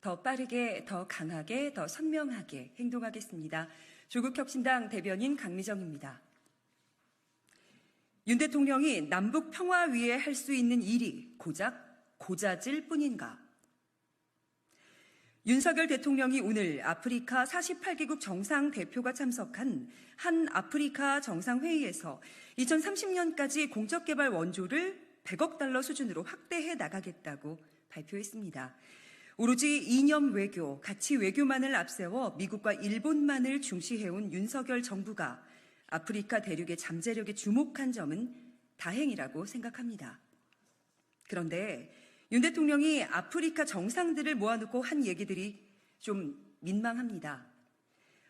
더 빠르게, 더 강하게, 더 선명하게 행동하겠습니다. 조국혁신당 대변인 강미정입니다. 윤 대통령이 남북 평화 위에 할 수 있는 일이 고작 고자질 뿐인가? 윤석열 대통령이 오늘 아프리카 48개국 정상 대표가 참석한 한 아프리카 정상회의에서 2030년까지 공적개발 원조를 100억 달러 수준으로 확대해 나가겠다고 발표했습니다. 오로지 이념 외교, 가치 외교만을 앞세워 미국과 일본만을 중시해온 윤석열 정부가 아프리카 대륙의 잠재력에 주목한 점은 다행이라고 생각합니다. 그런데 윤 대통령이 아프리카 정상들을 모아놓고 한 얘기들이 좀 민망합니다.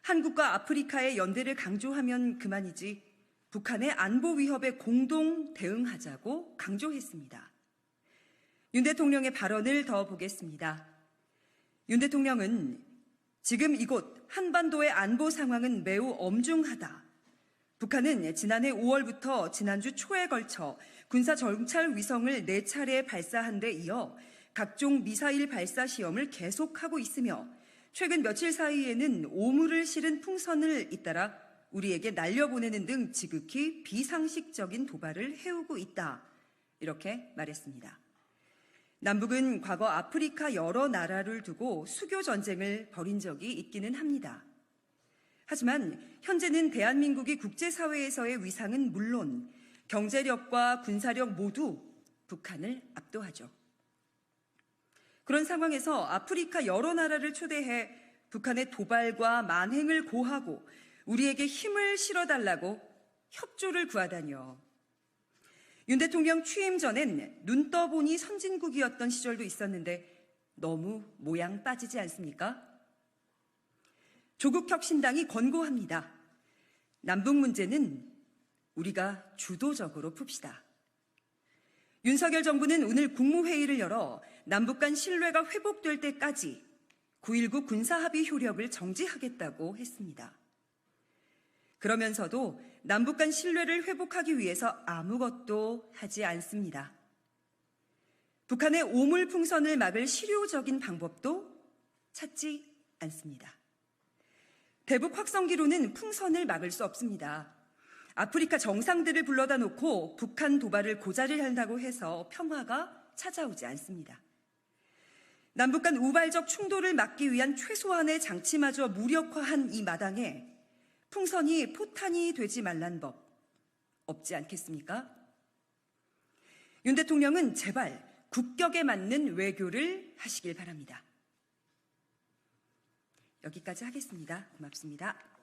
한국과 아프리카의 연대를 강조하면 그만이지 북한의 안보 위협에 공동 대응하자고 강조했습니다. 윤 대통령의 발언을 더 보겠습니다. 윤 대통령은 지금 이곳 한반도의 안보 상황은 매우 엄중하다. 북한은 지난해 5월부터 지난주 초에 걸쳐 군사 정찰 위성을 4차례 발사한 데 이어 각종 미사일 발사 시험을 계속하고 있으며 최근 며칠 사이에는 오물을 실은 풍선을 잇따라 우리에게 날려보내는 등 지극히 비상식적인 도발을 해오고 있다. 이렇게 말했습니다. 남북은 과거 아프리카 여러 나라를 두고 수교 전쟁을 벌인 적이 있기는 합니다. 하지만 현재는 대한민국이 국제사회에서의 위상은 물론 경제력과 군사력 모두 북한을 압도하죠. 그런 상황에서 아프리카 여러 나라를 초대해 북한의 도발과 만행을 고하고 우리에게 힘을 실어달라고 협조를 구하다니요. 윤 대통령 취임 전엔 눈 떠보니 선진국이었던 시절도 있었는데 너무 모양 빠지지 않습니까? 조국 혁신당이 권고합니다. 남북 문제는 우리가 주도적으로 풉시다. 윤석열 정부는 오늘 국무회의를 열어 남북 간 신뢰가 회복될 때까지 9.19 군사합의 효력을 정지하겠다고 했습니다. 그러면서도 남북 간 신뢰를 회복하기 위해서 아무것도 하지 않습니다. 북한의 오물 풍선을 막을 실효적인 방법도 찾지 않습니다. 대북 확성기로는 풍선을 막을 수 없습니다. 아프리카 정상들을 불러다 놓고 북한 도발을 고자를 한다고 해서 평화가 찾아오지 않습니다. 남북 간 우발적 충돌을 막기 위한 최소한의 장치마저 무력화한 이 마당에 풍선이 포탄이 되지 말란 법 없지 않겠습니까? 윤 대통령은 제발 국격에 맞는 외교를 하시길 바랍니다. 여기까지 하겠습니다. 고맙습니다.